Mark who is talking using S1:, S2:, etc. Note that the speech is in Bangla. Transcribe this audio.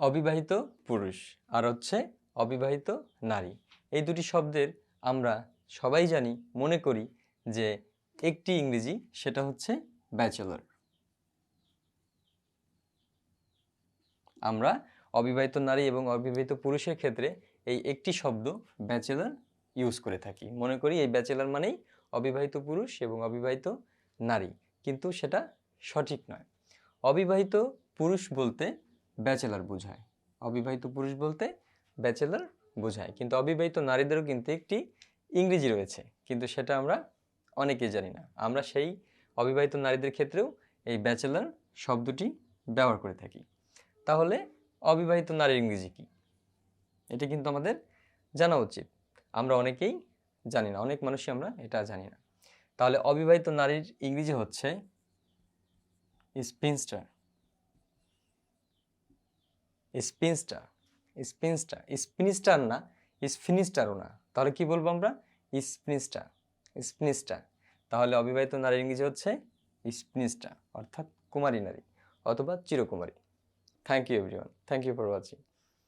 S1: অবিবাহিত পুরুষ আর হচ্ছে অবিবাহিত নারী। এই দুটি শব্দের আমরা সবাই জানি, মনে করি যে একটি ইংরেজি, সেটা হচ্ছে ব্যাচেলর। আমরা অবিবাহিত নারী এবং অবিবাহিত পুরুষের ক্ষেত্রে এই একটি শব্দ ব্যাচেলর ইউজ করে থাকি। মনে করি এই ব্যাচেলর মানেই অবিবাহিত পুরুষ এবং অবিবাহিত নারী, কিন্তু সেটা সঠিক নয়। অবিবাহিত পুরুষ বলতে ব্যাচেলর বোঝায়। অবিবাহিত পুরুষ বলতে ব্যাচেলার বোঝায়। কিন্তু অবিবাহিত নারীদেরও কিন্তু একটি ইংরেজি রয়েছে। কিন্তু সেটা আমরা অনেকেই জানি না। আমরা সেই অবিবাহিত নারীদের ক্ষেত্রেও এই ব্যাচেলার শব্দটি ব্যবহার করে থাকি। তাহলে অবিবাহিত নারীর ইংরেজি কী? এটা কিন্তু আমাদের জানা উচিত। আমরা অনেকেই জানি না। অনেক মানুষই আমরা এটা জানি না। তাহলে অবিবাহিত নারীর ইংরেজি হচ্ছে স্পিনস্টার। স্পিনস্টার স্পিনস্টার স্পিনিস্টার না স্পিনিস্টারও না। তাহলে কি বলব আমরা? স্পিনিস্টার স্পিনিস্টার তাহলে অবিবাহিত নারীর ইংরেজি হচ্ছে স্পিনিস্টার অর্থাৎ কুমারী নারী অথবা চিরকুমারী। Thank you everyone thank you for watching